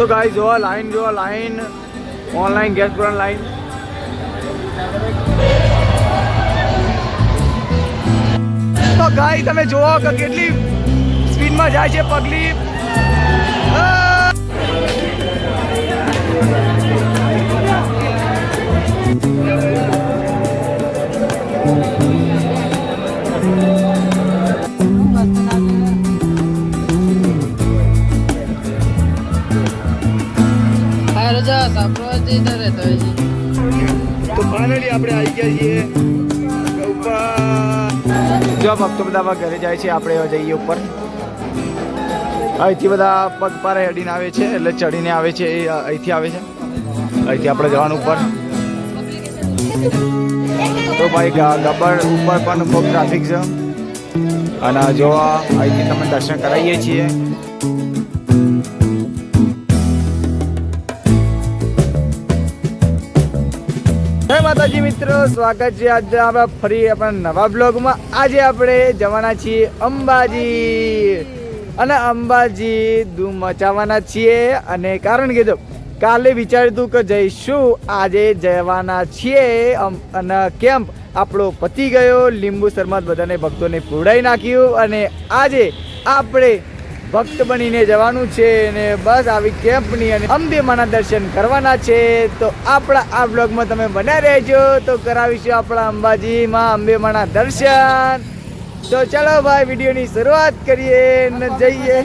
તો ગાઈ જોવા લાઈન જોવા લાઈન ઓનલાઈન ગેસ પુરાણ લાઈન તો ગાઈ તમે જોવો કે કેટલી સ્પીડમાં જાય છે પગલી. સાપરો રહેતો તો ફાઇનલી આપણે આવી ગયા છીએ. ઉપર જો ભક્તો બધા ઘરે જાય છે, આપણે જઈએ ઉપર. અહીંથી બધા પગપારા અડીને આવે છે, એટલે ચડીને આવે છે, એ અહીંથી આવે છે. અહીંથી આપણે જવાનું ઉપર. તો ભાઈ ગબર ઉપર પણ ખૂબ ટ્રાફિક છે. અને જો અહીંથી તમે દર્શન કરાવીએ છીએ. માતાજી મિત્રો, સ્વાગત છે આજે આપણે ફરી આપણા નવા બ્લોગમાં. આજે આપણે જવાના છીએ અંબાજી. અને અંબાજી ધૂમ મચાવવાના છીએ. અને કારણ કે જો, કાલે વિચાર્યું હતું કે જઈશું, આજે જવાના છીએ અને કેમ્પ. આપણો પતી ગયો, લીંબુ શરબત બધાને ભક્તોને પીવડાવી નાખ્યું. અને આજે આપણે ભક્ત બનીને જવાનું છે ને બસ આવી કેમ્પની અને અંબે માના દર્શન કરવાના છે. તો આપણા આ બ્લોગમાં તમે બન્યા રહેજો. તો કરાવીશું આપણા અંબાજીમાં અંબે માના દર્શન. તો ચાલો ભાઈ વિડીયોની શરૂઆત કરીએ ને જઈએ.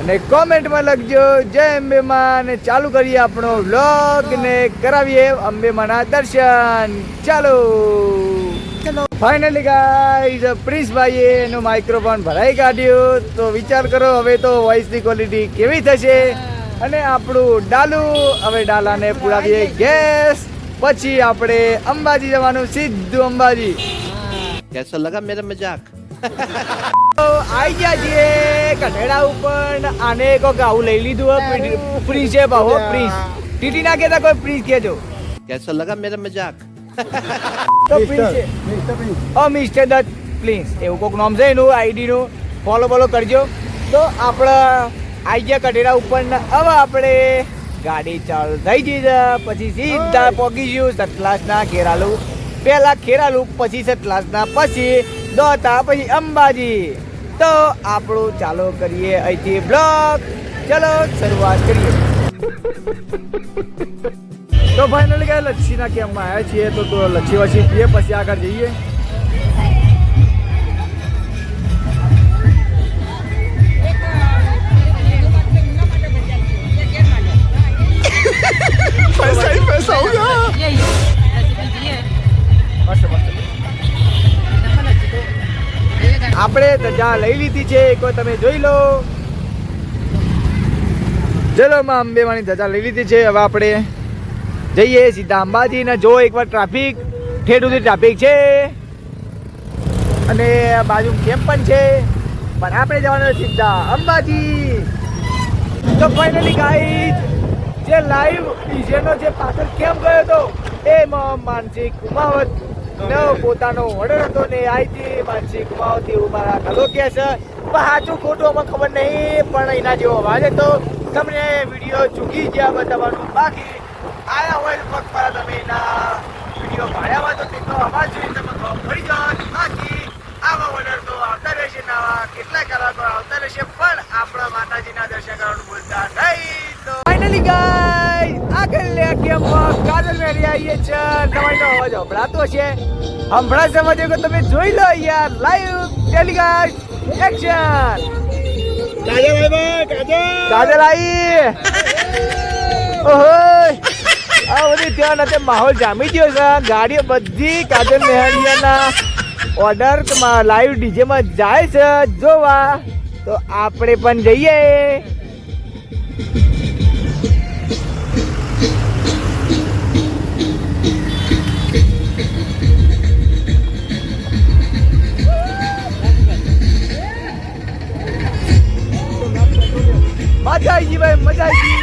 અને કોમેન્ટમાં લખજો જય અંબે માં અને ચાલુ કરીએ આપણો વ્લોગ ને કરાવીએ અંબે માના દર્શન. ચાલો. ચલો. ફાઇનલી ગાઈઝ પ્રિન્સભાઈએ એનું માઇક્રોફોન ભરાઈ કાઢ્યું. તો વિચાર કરો હવે તો વોઇસની ક્વોલિટી કેવી થશે? અને આપણું ડાલુ હવે ડાલાને પુરાવીએ ગેસ પછી આપણે અંબાજી જવાનું સીધું અંબાજી. કેસો લગા મેરે મજાક. આઈ ગયા છીએ કઠેડા ઉપર આને કોક આવું લઈ લીધું પ્રિન્સ છે ભાવો પ્રિન્સ. ટીટી ના કેતા કોઈ પ્રિન્સ કેજો કેસો લગા મેરે મજાક. તો please O mister Dutt please એવું કોઈક નામ છે એનું આઈડીનું ફોલો ફોલો કરજો. તો આપણા આઈડિયા ગયા કટેરા ઉપર ને હવે આપણે ગાડી ચાલુ થઈ ગઈ છે. પછી સીધા પહોંચીશું સતલાસના ખેરાલુ. પહેલા ખેરાલુ પછી સતલાસના પછી દોતા પછી અંબાજી. તો આપણું ચાલુ કરીએ અહીંથી બ્લોક ચલો શરૂઆત કરીએ. તો ફાઇનલી ગયા લચ્છીના કેમ્પમાં આવ્યા છીએ, તો લચ્છી વચ્છી પીએ, પછી આગળ જઈએ. આપણે ધજા લઈ લીધી છે, એક તમે જોઈ લો. ચલો માં અંબેવાની ધજા લઈ લીધી છે, હવે આપણે જઈએ સીધા અંબાજી ને જો એકવાર ટ્રાફિક ઠેઠ સુધી ટ્રાફિક છે. અને બાજુ કેમ્પ પણ છે, પણ આપણે જવાનું સીધા અંબાજી. તો ફાઇનલી ગાઈઝ જે લાઈવ ડીજેનો જે પાછળ કેમ્પ ગયો હતો, એમાં માનસિક કુમાવત નો પોતાનો ઓર્ડર હતો ને આઈથી માનસિક કુમાવત એવું મારા કે છે. પણ સાચું ખોટું અમને ખબર નહીં, પણ એના જેવો અવાજ હતો. તમને વીડિયો ચૂકી ગયા બતાવવાનું બાકી. આયા હોય તો પર તમે એના વીડિયો પાડ્યા હોય તો તેનો અવાજ જોઈને તમે ખબર પડી જાઓ. બાકી આવા ઓર્ડર તો આવતા રહેશે નવા કેટલા કલાકો આવતા રહેશે પણ આપણા માતાજીના દર્શન કરવાનું ભૂલતા નહીં તો. ફાઇનલી ગાઈસ આગળ લે કેમ્પમાં કાજલ મેરી આવીએ છે. તમારો અવાજ સંભળાતો છે. હમણાં સમજો કે તમે જોઈ લો યાર live telecast action Kajal Kajal. Kajal આવી ઓહો આ બધી ત્યાં નથી માહોલ જામી ગયો છે. ગાડીઓ બધી કાજલ મેહરિયાના ઓર્ડર લાઈવ ડીજેમાં જાય છે. જોવા. તો આપણે પણ જઈએ. મજા આવી ગઈ ભાઈ, મજા આવી ગઈ.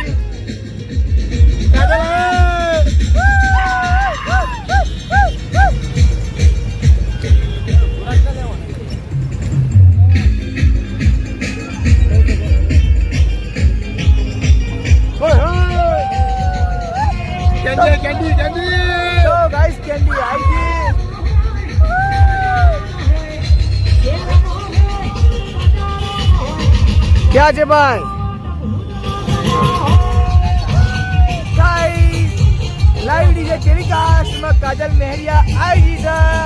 કેન્ડી કેન્ડી કેન્ડી તો ગાઈસ કેન્ડી આવી ગઈ ક્યાં છે ભાઈ ગાઈસ લાઈવ ડીજે કેવી કાસ્ટમાં કાજલ મહેરિયા આવી ગઈ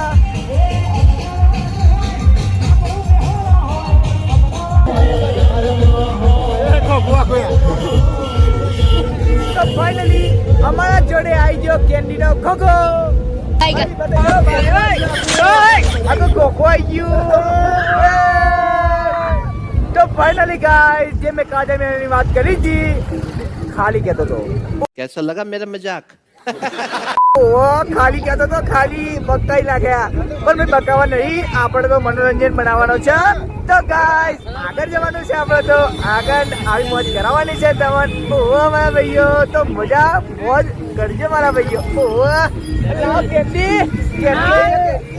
અમારા જોડે આવી ગયો કેન્ડિડો ખોખો. તો ફાઇનલી ગાઈસ જે મેં કાજલ મેની વાત કરી હતી ખાલી કેતો તો કેસો લગા મેરા મજાક? ઓ ખાલી કેતો તો ખાલી બકાઈ લાગ્યા. પણ મેં બકાવા નહીં આપણે તો મનોરંજન બનાવવાનો છે. તો ગાઈસ આગળ જવાનું છે આપણે તો. આગળ આવી મોજ કરાવવાની છે તમને. ઓહો, મારા ભાઈઓ, તો મજા, મોજ કરજો મારા ભાઈઓ. ઓહો લાવ કેન્ડી કેન્ડી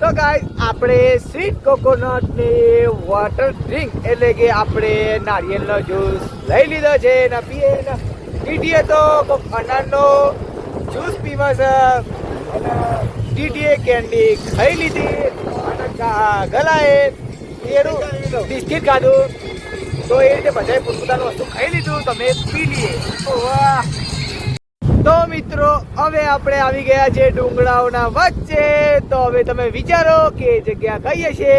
તો ગાઈસ આપણે સ્વીટ કોકોનટ ને વોટર ડ્રિંક એટલે કે આપણે નારિયેળનો જ્યુસ લઈ લીધો છે. ને પીએ ને. પીટીએ તો કોક અનારનો જ્યુસ પીવા છે. ટીટીએ કેન્ડી ખાઈ લીધી. અને ગલાએ એનું બિસ્કિટ ખાધું. તો એ રીતે બધાએ પોતપોતાનું વસ્તુ ખાઈ લીધું. તમે પી લઈએ તો મિત્રો, હવે આપણે આવી ગયા છે ડુંગળાઓના વચ્ચે. તો હવે તમે વિચારો કે જગ્યા કઈ હશે?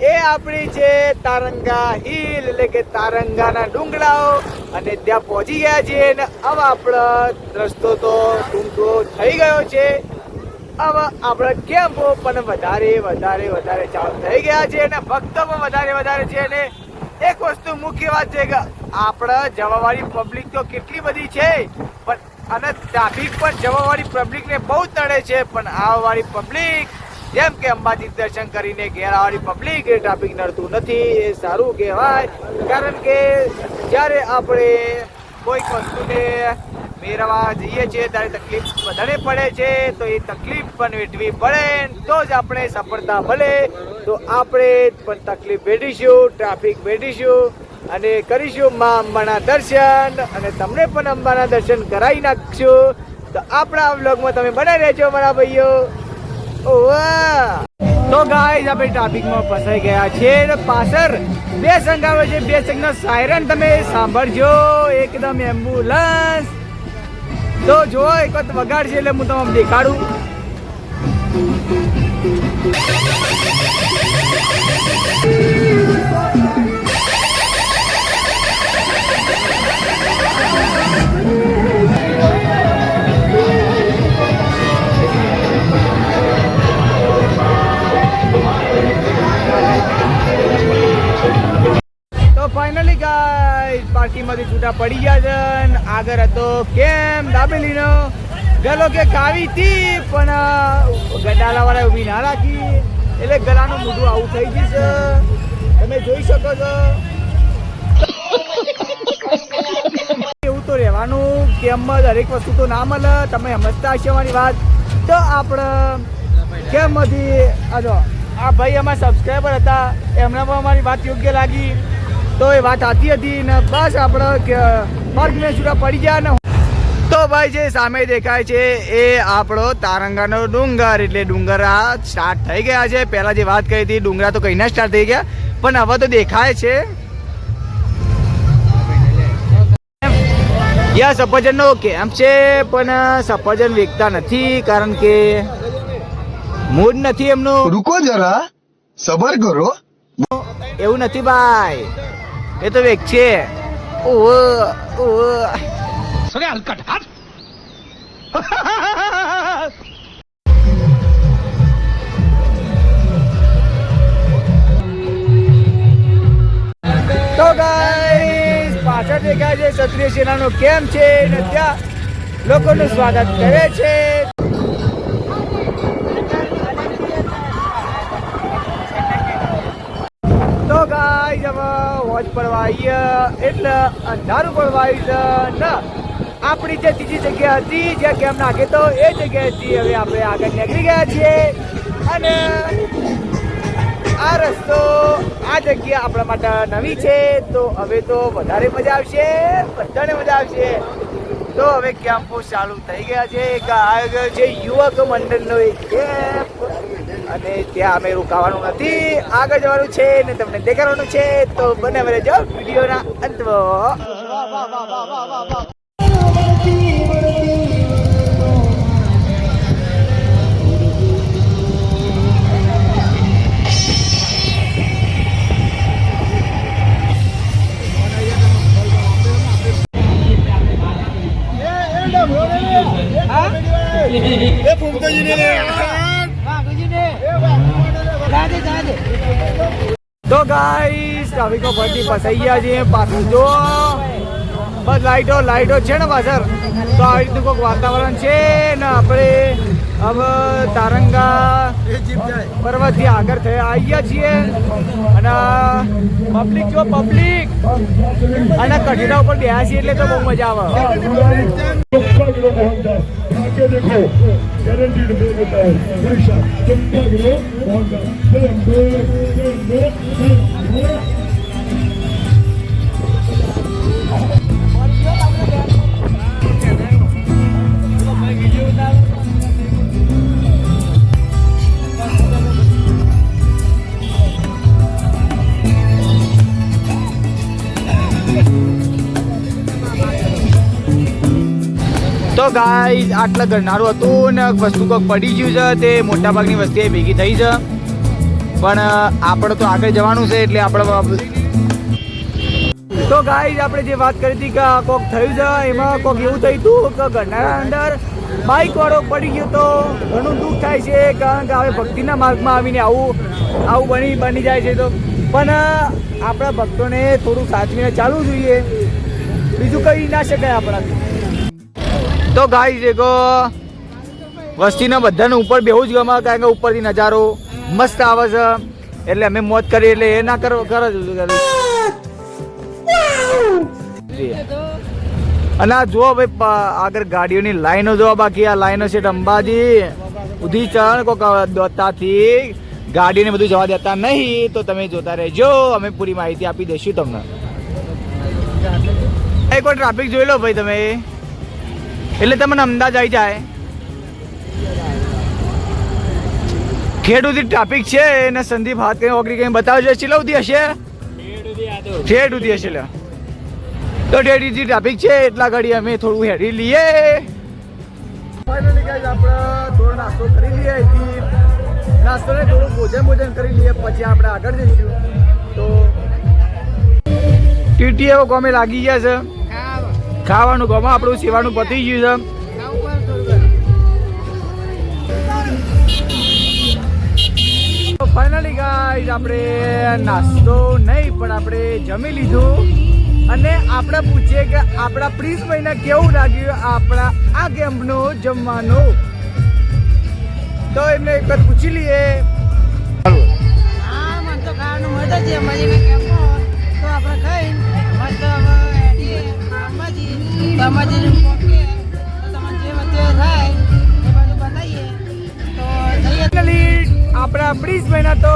એ આપણી છે તારંગા હિલ, એટલે કે તારંગાના ડુંગરાઓ અને ત્યાં પહોંચી ગયા છીએ અને હવે આપણો રસ્તો તો ટૂંકો થઈ ગયો છે. હવે આપણે કેમ્પો પણ વધારે વધારે વધારે ચાલુ થઈ ગયા છે અને ભક્તો પણ વધારે વધારે છે. અને એક વસ્તુ મુખ્ય વાત છે કે આપણા જવાવાળી પબ્લિક તો કેટલી બધી છે, પણ અને ટ્રાફિક પણ જવાવાળી પબ્લિકને બહુ તળે છે, પણ આવવાળી પબ્લિક જેમ કે અંબાજી દર્શન કરીને ઘેર આવવાની પબ્લિક ટ્રાફિક નડતું નથી, એ સારું કહેવાય. કારણ કે જ્યારે આપણે કોઈક વસ્તુને મેળવવા જઈએ છીએ, ત્યારે તકલીફ વધારે પડે છે, તો એ તકલીફ પણ વેઠવી પડે તો જ આપણે સફળતા મળે. તો આપણે પણ તકલીફ વેઠીશું ટ્રાફિક વેઠીશું અને કરીશું મા અંબાના દર્શન અને તમને પણ અંબાના દર્શન કરાવી નાખશું. તો આપણા વ્લોગમાં તમે બનાવી રહેજો, મારા ભાઈઓ. તો ગાઈઝ આપણે ટ્રાફિકમાં ફસાઈ ગયા છે પાછળ બે સંઘ આવે છે, બે સંઘના સાયરન તમે સાંભળજો. એકદમ એમ્બ્યુલન્સ તો જો એક વખત વગાડશે એટલે હું તમને દેખાડું. તો ફાઇનલી ગાઈસ પાર્ટીમાંથી છૂટા પડી ગયા છે આગળ હતો કેમ દાબેલીનો? ગલો કે કાવી હતી પણ ગડાલાવાળા ઊભી ના રાખી. એટલે ગલાનું મોઢું આવું થઈ ગયું છે. તમે જોઈ શકો છો. એવું તો રહેવાનું, કેમ દરેક વસ્તુ તો ના મળે. તમે સમજતા હશો મારી વાત. તો આપણે કેમમાંથી આ જો, આ ભાઈ અમારા સબસ્ક્રાઈબર હતા. એમને પણ અમારી વાત યોગ્ય લાગી. તો એ વાત સાચી હતી ને બસ આપણે માર્ગને છૂટા પડી ગયા ને તો ભાઈ જે સામે દેખાય છે એ આપણો તારંગાનો ડુંગર એટલે ડુંગર સ્ટાર્ટ થઈ ગયા છે. પહેલાં જે વાત કરી હતી ડુંગરા તો કહીને સ્ટાર્ટ થઈ ગયા પણ હવે તો દેખાય છે. યા સફરજનનો કેમ્પ છે પણ સફરજન વેચતા નથી કારણ કે મૂડ નથી એમનું. રૂકો જરા સબર કરો. એવું નથી ભાઈ. એ તો વેચ છે. હલકટ હાથ. તો ગાઈસ પાછળ દેખાય છે ક્ષત્રિય સેનાનો કેમ્પ છે ને ત્યાં લોકોનું સ્વાગત કરે છે. ગાઈસ હવે વોચ પડવા આવીએ એટલે અંધારું પડવા આવ્યું છે આપણી જે ત્રીજી જગ્યા હતી જ્યાં કેમ નાખે તો એ જગ્યાએથી હવે આપણે આગળ નીકળી ગયા છીએ. અને આ રસ્તો, આ જગ્યા આપણા માટે નવી છે. તો હવે તો વધારે મજા આવશે, બધાને મજા આવશે. તો હવે કેમ્પો ચાલુ થઈ ગયા છે. એક આ છે યુવક મંડળનો એક કેમ્પ અને ત્યાં અમે રોકાવાનું નથી. આગળ જવાનું છે ને તમને દેખાડવાનું છે. તો બને મને જો વિડીયોના અંતમાં તો ગાઈસ ટ્રાફિકો ફરતી ફસાઈ ગયા છે પાછું જો. બસ લાઈટો લાઈટો છે ને પાછળ? તો આવી રીતનું કોઈક વાતાવરણ છે ને આપણે હવે તારંગા પર્વતથી આગળ થયા આવ્યા છીએ. અને પબ્લિક જો પબ્લિક અને કઠેરા ઉપર છીએ એટલે તો બહુ મજા આવે. चंपागिरो मोहनदास आगे देखो गारंटीड मिल देता है परीक्षा चंपागिरो मोहनदास प्रेम તો ગાઈસ આટલા ગરનારું હતું ને વસ્તુ કોઈક પડી ગયું છે, તે મોટાભાગની વસ્તી ભેગી થઈ છે. પણ આપણે તો આગળ જવાનું છે, એટલે આપણે તો ગાઈસ આપણે જે વાત કરી હતી કે કોક થયું છે, એમાં કોક એવું થયું હતું કે ગરનારા અંદર બાઇક વાળો પડી ગયો તો ઘણું દુઃખ થાય છે, કારણ કે હવે ભક્તિના માર્ગમાં આવીને આવું આવું બની બની જાય છે તો. પણ આપણા ભક્તોને થોડું સાચવીને ચાલવું જોઈએ. બીજું કહી ના શકાય આપણાથી. તો ગાઈસ દેખો વસ્તીના બધાને ઉપર બેવું જ ગમે કારણ કે ઉપરથી નજારો મસ્ત આવે છે. એટલે અમે મોજ કરી એટલે એ ના કરો કરો અને આ જુઓ ભાઈ આગળ ગાડીઓની લાઈનો જોવા બાકી આ લાઈનો છે અંબાજી. ઉધી ચણ કોક દોતાથી. ગાડીને બધું જવા દેતા નહીં, તો તમે જોતા રહેજો. અમે પૂરી માહિતી આપી દઈશું તમને. એક વાર ટ્રાફિક જોઈ લો ભાઈ તમે. એટલે તમને અંદાજ આવી જાય. ખેડૂતી ટ્રાફિક છે અને સંદીપ હાથ કઈ ઓગળી કઈ બતાવજો ચેલા સુધી હશે? ઠેઠ ઉધી હશે લે. તો ઠેઠ સુધી ટ્રાફિક છે એટલા ઘડી અમે થોડું હેડી લઈએ. ફાઇનલી ગાઈઝ આપણે થોડો નાસ્તો કરી લઈએ અહીંથી. નાસ્તો ને થોડું ભોજન ભોજન કરી લઈએ પછી આપણે આગળ જઈશું. તો ટીટી એવો ગમે લાગી ગયા છે. ખાવાનું ગમે, આપણું સેવાનું પતી ગયું છે. ફાઇનલી ગાઈઝ આપણે નાસ્તો નહીં, પણ આપણે જમી લીધું. અને આપણે પૂછીએ કે આપણા પ્રિન્સ ભાઈને કેવું લાગ્યું આપણા આ ગેમનો જમવાનું? તો એમને એક પૂછી લઈએ. હા, મને તો ખાવાનું મળે છે. કેમ્પો તો આપણે ખાઈને આપણા મહિના તો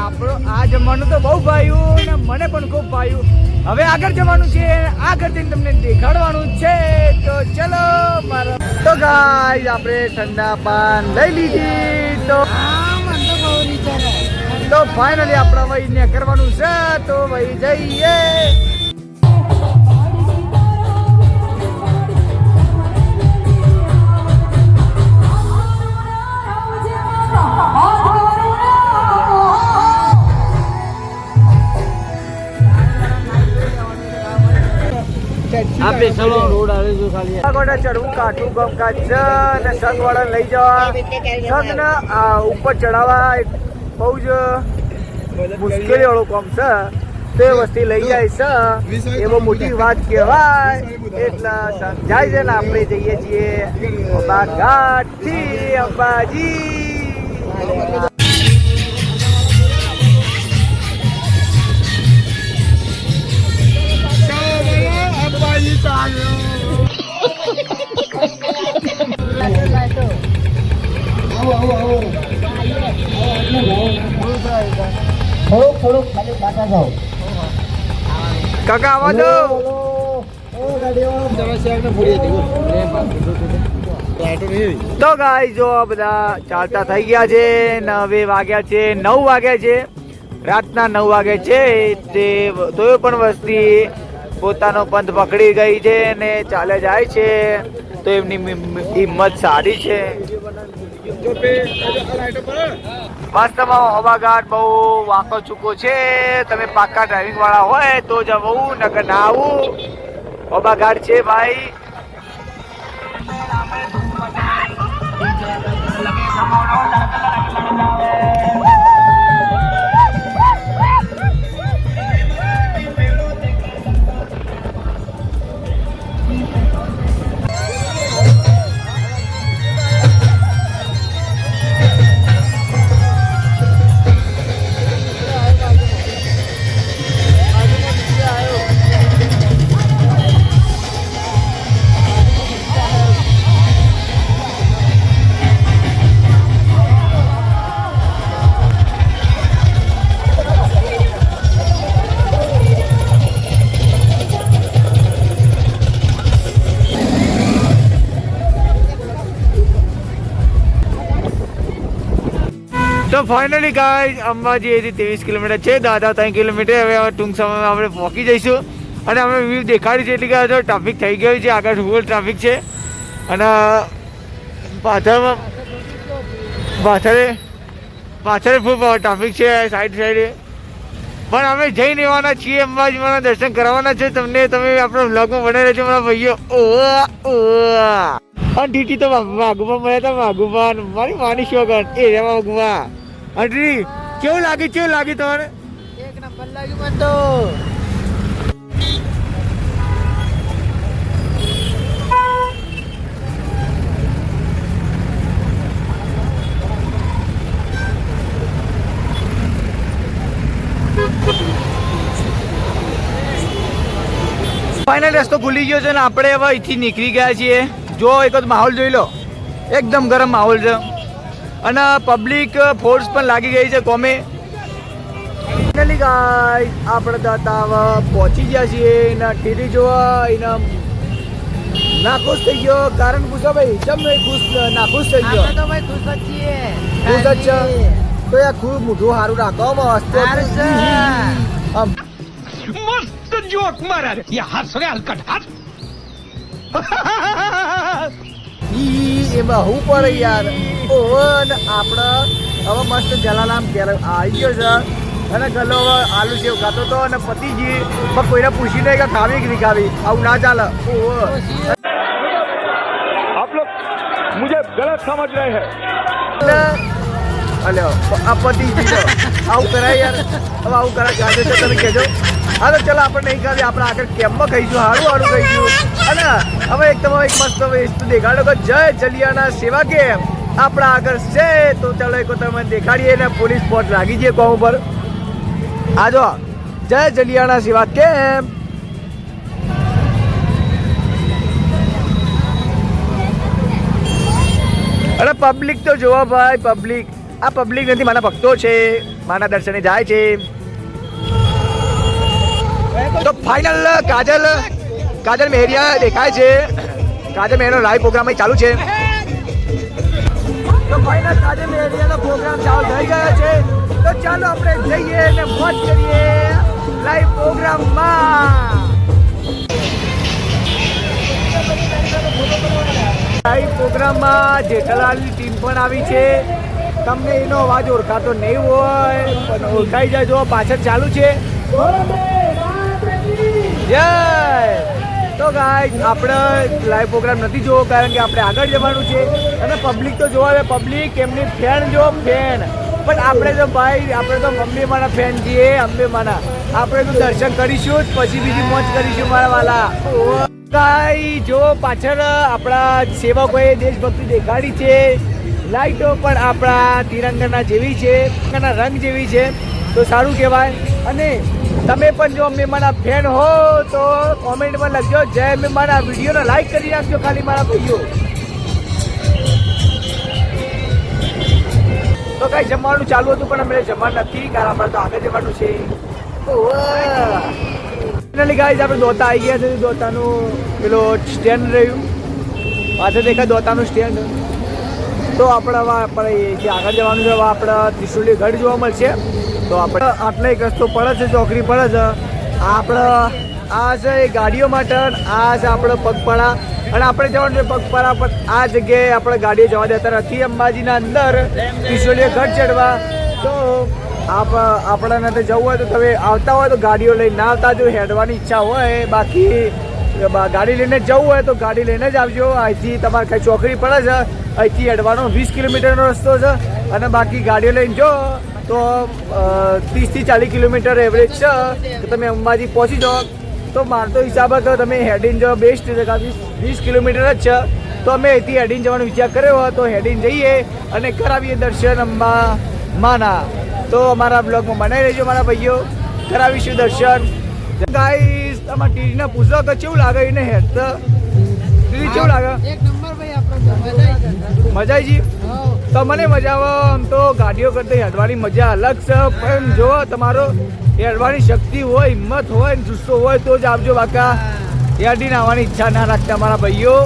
આપણો આ જમવાનું તો બહુ ભાવ્યું અને મને પણ ખૂબ ભાવ્યું હવે આગળ જવાનું છે આગળ જઈને તમને દેખાડવાનું છે. તો ચલો મારો તો ગાય આપણે ઠંડા પાન લઈ લીધી. તો તો ફાઇનલી આપણા ભાઈ ને કરવાનું છે. તો ભાઈ જઈએ. આપણે ચલો રોડ આવે છે ખાલી. આગળ લઈ જવા. આ, ઉપર ચડાવવા બહુ જ મુશ્કેલી વાળું કામ છે. તે વસ્તી લઈ જાય છે. એવો મોટી વાત કહેવાય. એટલે સંઘ જાય છે ને આપણે જઈએ છીએ બાઘાટથી જાઓ. કાકા આવા દો તો ગાય જો બધા ચાલતા થઈ ગયા છે નવે હવે વાગ્યા છે નવ વાગ્યા છે. રાતના નવ વાગે છે તે તોય પણ વસ્તી પોતાનો પંથ પકડી ગઈ છે ને ચાલે જાય છે. તો એમની હિંમત સારી છે. વાસ્તવમાં હવાઘાટ બહુ વાંકો ચૂકો છે. તમે પાક્કા ડ્રાઇવિંગ વાળા હોય તો જવું, નકર ના આવું. હવાઘાટ છે ભાઈ. તો ફાઇનલી ગાય અંબાજી એથી ત્રેવીસ કિલોમીટર છે, દાદા ત્રણ કિલોમીટર, હવે ટૂંક સમયમાં આપણે પહોંચી જઈશું. અને અમે વ્યૂ દેખાડી છે, એટલે કે હજુ ટ્રાફિક થઈ ગયું છે, આગળ ફૂલ ટ્રાફિક છે. અને, પાછળમાં, પાછળ પાછળ ફૂલ ટ્રાફિક છે સાઈડ સાઈડે પણ અમે જઈ લેવાના છીએ અંબાજીમાંના દર્શન કરવાના છે. તમને, તમે આપણા વ્લોગમાં બને રહેજો, મારા ભાઈઓ. ઓ ઓવા અને ટીટી તો વાઘુમાં મળ્યા હતા વાઘુમાં મારી માની શોગન એ રે વાઘુમાં અને કેવું લાગે કેવું લાગે તમારે? એક નંબર લાગ્યું મને તો. ફાઇનલ રસ્તો ખુલી ગયો છે ને આપણે હવે અહીંથી નીકળી ગયા છીએ. જો એક જ માહોલ જોઈ લો. એકદમ ગરમ માહોલ છે. અને પબ્લિક ફોર્સ પણ લાગી ગઈ છે કોમે. ફાઇનલી ગાઈસ આપણે દાદા પહોંચી ગયા છીએ એના ટીટી જોવા. એના નાખુશ થઈ ગયો. કારણ પૂછો ભાઈ ચમ નહીં ખુશ નાખુશ થઈ ગયો? તો ખુશ જ છીએ. છે? તો યાર ખૂબ મોઢું સારું રાખો મસ્ત મસ્ત જોક મારા યાર હલકટ હાથ. એમાં હું પડે યાર. ઓહો ને આપણે હવે મસ્ત જલારામ ઘેર આવી ગયો છે. અને ગલો હવે આલુ સેવ ખાતો તો અને પતિજી પણ કોઈને પૂછી નહીં કે ખાવી કે ખાવી. આવું ના ચાલે. ઓહો આપ લોગ મુજે ગલત સમજ રહે હે. અલ્યો આ પતિજી તો આવું કરાય યાર. હવે આવું કરાય ગાંધે છે તમે કહેજો. હા તો ચલો આપણે નહીં ખાવી આપણે આગળ કેમ્પમાં ખાઈશું? હારું હારું ખાઈશું. અને હવે એક તમે એક મસ્ત વસ્તુ દેખાડો કે જય જલિયાના સેવા કેમ? આપણા આગળ છે, તો ચાલો એક તમે દેખાડીએ ને પોલીસ પોટ લાગી જઈએ કોમ ઉપર. આ જો, જય જલિયાના સેવા કેમ? અરે પબ્લિક તો જોવા ભાઈ પબ્લિક આ પબ્લિક નથી, મારા ભક્તો છે, મારા દર્શને જાય છે. તો ફાઇનલ કાજલ. કાજલ મહેરિયા દેખાય છે. કાજલ મહેરનો લાઈવ પ્રોગ્રામ અહીં ચાલુ છે. તો ફાઇનલ કાજલ મહેરિયાનો પ્રોગ્રામ ચાલુ થઈ ગયો છે. તો ચાલો આપણે જઈએ અને મોજ કરીએ લાઈવ પ્રોગ્રામમાં લાઈવ પ્રોગ્રામમાં જેઠાલાલની ટીમ પણ આવી છે. તમને એનો અવાજ ઓળખાતો નહીં હોય પણ ઓળખાઈ જાય. જો પાછળ ચાલુ છે. જય! તો ગાય આપણે લાઈવ પ્રોગ્રામ નથી જોવો કારણ કે આપણે આગળ જવાનું છે અને પબ્લિક તો જોવા પબ્લિક એમની ફેન જો ફેન પણ આપણે તો ભાઈ, આપણે તો મમ્મી મારા ફેન છીએ અંબે માના આપણે તો દર્શન કરીશું જ પછી બીજી મોજ કરીશું મારા વાલા. ગાય જો પાછળ આપણા સેવકોએ દેશભક્તિ દેખાડી છે, લાઈટો પણ આપણા તિરંગાના જેવી છે, તિરંગાના રંગ જેવી છે. તો સારું કહેવાય. અને તમે પણ જો મેં મારા ફેન હો, તો કોમેન્ટમાં લખજો. જય મારા વિડીયોને લાઈક કરી નાખજો ખાલી મારા ભાઈઓ તો કઈ જમવાનું ચાલુ હતું, પણ અમે જમવાનું નથી, કારણ આપણે તો આગળ જવાનું છે. ફાઇનલી ગાઈઝ આપણે દોતા આવી ગયા છે, દોતાનું પેલો સ્ટેન્ડ રહ્યું. પાછળ દેખાય દોતાનું સ્ટેન્ડ તો આપણે આપણે જે આગળ જવાનું છે હવે આપણે ત્રિશુલી ગઢ જોવા મળશે. તો આપણે આટલે એક રસ્તો પડે છે ચોકડી પડે છે આપણે આ છે એ ગાડીઓ માટે આ છે આપણે પગપાળા. અને આપણે જવાનું છે પગપાળા પણ આ જગ્યાએ આપણે ગાડીઓ જવા દેતા નથી. અંબાજીના અંદર કિશોરીએ ગઢ ચડવા. તો આપ, આપણાને તો જવું હોય તો તમે આવતા હોય તો ગાડીઓ લઈને ના આવતા. જો હેડવાની ઈચ્છા હોય, બાકી ગાડી લઈને જવું હોય તો ગાડી લઈને જ આવજો. અહીંથી તમારે કઈ ચોકડી પડે છે અહીંથી હેડવાનો વીસ કિલોમીટરનો રસ્તો છે. અને બાકી ગાડીઓ લઈને જો તો ત્રીસથી ચાલીસ કિલોમીટર એવરેજ છે. તો તમે અંબાજી પહોંચી જાઓ. તો મારતો હિસાબ તો તમે હેડિન જવા બેસ્ટ વીસ કિલોમીટર જ છે. તો અમે અહીંથી હેડીને જવાનો વિચાર કર્યો હોય તો હેડિન જઈએ અને કરાવીએ દર્શન અંબા માના તો અમારા બ્લોગમાં બનાવી રહેજો મારા ભાઈઓ. કરાવીશું દર્શન. ગાઈસ તમારા ટીવીના પૂછો કે કેવું લાગે? એને હેડ તો. કેવું લાગે? મજા આવી તો મને મજા આવે આમ તો. ગાડીઓ કરતા હેડવાની મજા અલગ છે. પણ જો તમારો હેડવાની શક્તિ હોય હિંમત હોય ને જુસ્સો હોય તો જ આવજો બાકા. હેડીને આવવાની ઈચ્છા ના રાખતા મારા ભાઈઓ.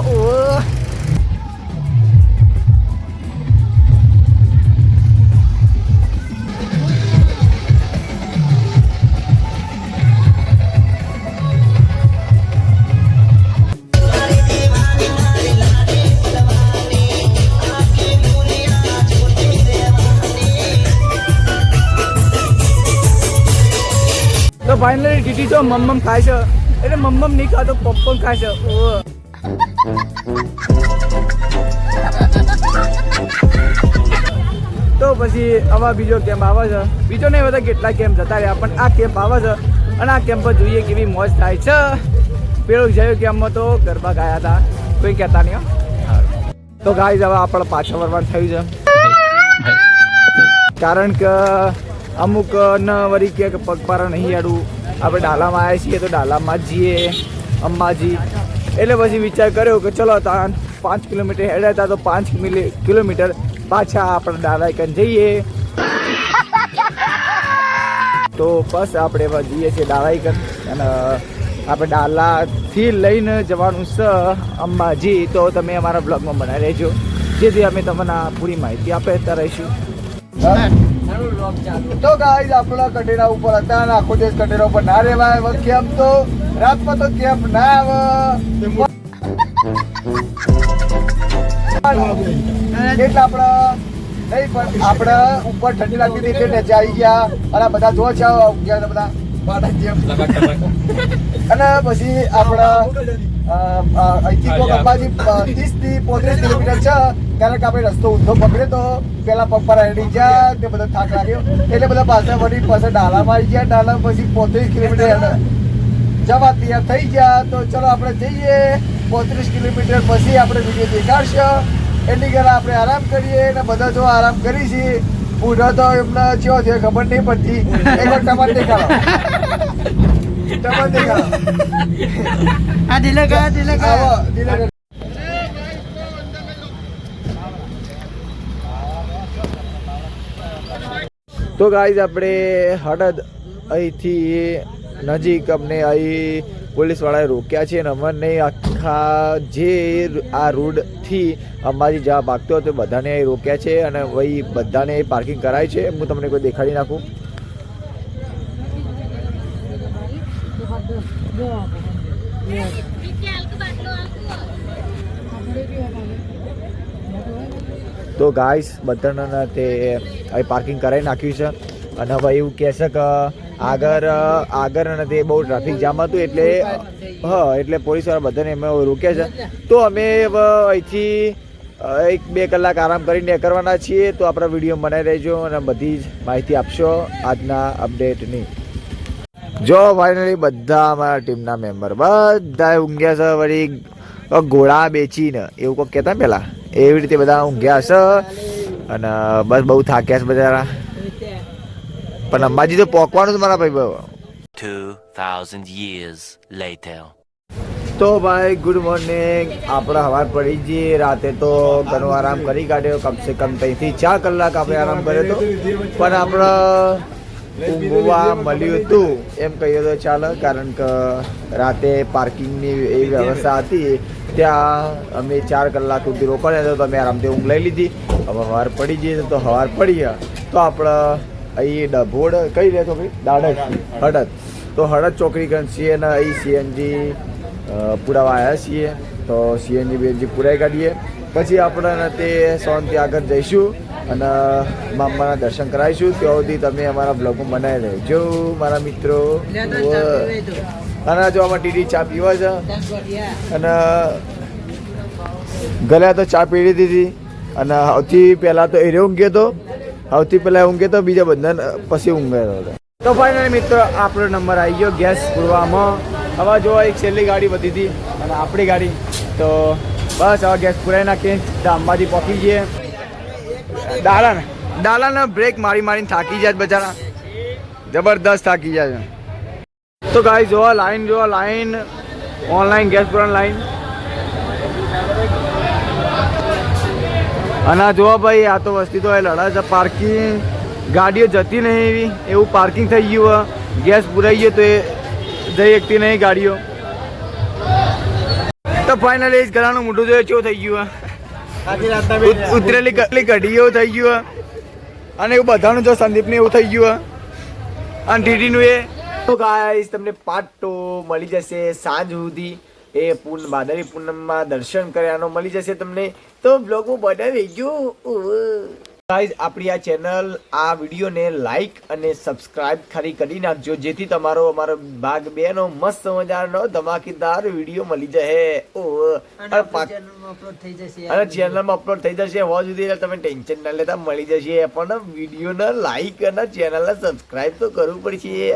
ટીટી તો મમ્મમ ખાય છે. એટલે મમ્મમ નહીં ખાતો પપ્પમ ખાય છે. ઓ તો પછી આવા બીજો કેમ્પ આવે છે? બીજો નહીં બધા કેટલા કેમ્પ જતા રહ્યા પણ આ કેમ્પ આવે છે? અને આ કેમ્પ પર જોઈએ કેવી મોજ થાય છે. પેલો જયો કેમ્પમાં તો ગરબા ગાયા હતા. કોઈ કહેતા નહીં. તો ગાય હવે આપણે પાછા વળવાનું થયું છે. કારણ કે અમુક ન વળી કે પગપારા નહીં હેડું આપણે ડાલામાં આવ્યા છીએ તો ડાલામાં જઈએ, અંબાજી. એટલે પછી વિચાર કર્યો કે ચલો ત્યાં પાંચ કિલોમીટર હેડ્યા હતા તો પાંચ કિલોમીટર પાછા આપણે ડાલા કન જઈએ. તો બસ આપણે જઈએ છીએ ડાલાઈકન અને આપણે ડાલાથી લઈને જવાનું છે અંબાજી. તો તમે અમારા બ્લોગમાં બનાવી રહેજો. જેથી અમે તમને પૂરી માહિતી આપતા રહીશું. તો ગાઈઝ આપણા કટેરા ઉપર હતા અને આખો દિવસ કટેરા ઉપર ના રહેવાય. હવે કેમ તો? રાતમાં તો કેમ ના આવે? એટલે આપણા, નહીં, પણ આપણે ઉપર ઠંડી લાગતી હતી એટલે નીચે આવી ગયા. અને બધા જો છે ગયા બધા. અને પછી આપણે અહીંથી અંબાજી ત્રીસથી પોત્રીસ કિલોમીટર છે. કારણ કે આપણે રસ્તો ઊંધો પકડ્યો તો પેલા પગ પર હેડી ગયા તે બધા થાક લાગ્યો. એટલે બધા પાછા વળી પાછા ડાલામાં આવી ગયા. ડાલા પછી પોત્રીસ કિલોમીટર જવા તૈયાર થઈ ગયા. તો ચલો આપણે જઈએ. પોત્રીસ કિલોમીટર પછી આપણે વીડિયો દેખાડશે. એટલી ઘર આપણે આરામ કરીએ અને બધા જો આરામ કરી છીએ બુઢો તો એમને ચેવો છે ખબર નહીં પડતી. એક ટમાટ દેખાડો. ટમાટ દેખાડો. આ ઢીલે આવો ગયા તો ગાઈઝ આપણે હળદ અહીંથી નજીક અમને અહીં પોલીસવાળાએ રોક્યા છે અને અમને આખા જે આ રોડથી અંબાજી જવા ભાગતો હતો બધાને અહીં રોક્યા છે અને ભાઈ બધાને પાર્કિંગ કરાય છે. હું તમને કોઈ દેખાડી નાખું. તો ગાઈસ બધાના તે અહીં પાર્કિંગ કરાવી નાખ્યું છે. અને હવે એવું કહેશે કે, આગળ આગળ અને તે બહુ ટ્રાફિક જામ હતું એટલે, હા, એટલે પોલીસવાળા બધાને અમે રોક્યા છે. તો અમે હવે અહીંથી એક બે કલાક આરામ કરીને કરવાના છીએ. તો આપણા વીડિયો બનાવી રહેજો અને બધી જ માહિતી આપશો આજના અપડેટની જો ફાઇનલી બધા અમારા ટીમના મેમ્બર બધા ઊંઘ્યા છે વળી ઘોડા બેચીને. એવું કોઈ કહેતા પેલા? એવી રીતે બધા ઊંઘ્યા છે. અને બસ બહુ થાક્યા છે બધા પણ અંબાજી તો પોકવાનું જ મારા ભાઈ 2,000 years later. તો ભાઈ ગુડ મોર્નિંગ આપણે હવાર પડી જઈએ રાતે તો ઘણો આરામ કરી કાઢ્યો. કમસે કમ ત્રણથી ચાર કલાક આપણે આરામ કર્યો હતો. પણ આપણે ઊંઘવા મળ્યું હતું. એમ કહીએ તો ચાલે કારણ કે રાતે પાર્કિંગની એવી વ્યવસ્થા હતી. ત્યાં અમે ચાર કલાક સુધી રોકાયા તો અમે આરામથી ઊંઘ લઈ લીધી. હવે હવાર પડી જઈએ તો હવાર પડી ગયા તો આપણે અહીં ડભોડ કઈ રહે તો ભાઈ? દાડક હડદ તો હળદ ચોકડી ગણ છીએ અને અહીં સીએનજી પુરાવા આવ્યા છીએ. તો સીએનજી બીએનજી પુરાઈ કાઢીએ. પછી આપણે તે સોનથી આગળ જઈશું. અને મામાના દર્શન કરાવીશું. ત્યાં સુધી તમે અમારા બ્લોગમાં બનાવી રહેજો મારા મિત્રો. અને જો આમાં ટીડી ચા પીવા છે. અને ગલ્યા તો ચા પીડી દીધી અને સૌથી પહેલાં તો એરે ઊંઘ્યો હતો સૌથી પહેલાં ઊંઘ્યો તો બીજા બંધન પછી ઊંઘ્યો હતો તો ફાઇનલી મિત્રો આપણો નંબર આવી ગયો ગેસ પૂરવામાં. હવે જો એક છેલ્લી ગાડી વધી હતી અને આપણી ગાડી. તો બસ હવે ગેસ પૂરાવી નાખીએ. તો અંબાજી પહોંચી જઈએ. ડાલાને ડાલાને બ્રેક મારી મારીને થાકી જાય બચારા. જબરદસ્ત થાકી જાય તો ગાઈ જોવા લાઈન જોવા લાઈન ઓનલાઈન ગેસ પુરાણ લાઈન અને જોવા ભાઈ, આ તો વસ્તી તો એ લડા છે પાર્કિંગ ગાડીઓ જતી નહીં એવી, એવું પાર્કિંગ થઈ ગયું. ગેસ પુરાઈ ગયો તો એ જઈ શકતી નહીં ગાડીઓ. તો ફાઇનલી જ ઘરાનું મોઢું જોઈએ કેવું થઈ ગયું ઉતરેલી કેટલી ઘડીઓ થઈ ગયું અને એવું બધાનું જો સંદીપને એવું થઈ ગયું. અને ટીટીનું એ તો ગાઈસ તમને પાર્ટ ટુ મળી જશે. સાંજ સુધી એ પૂર્ણ ભાદરવી પૂનમમાં દર્શન કર્યાનો મળી જશે તમને. તો બ્લોગમાં બનાવી ગયો. ગાઈઝ આપણી આ ચેનલ આ વિડીયોને લાઈક અને સબસ્ક્રાઇબ ખરી કરી નાખજો જેથી તમારો અમારો ભાગ બે નો મસ્ત મજાનો ધમાકેદાર વીડિયો મળી જશે. અને પાક- અપલોડ થઈ જશે અને ચેનલમાં અપલોડ થઈ જશે હોવા સુધી તમે ટેન્શન ના લેતા મળી જશે પણ વિડીયોને લાઈક અને ચેનલને સબસ્ક્રાઇબ તો કરવું પડશે.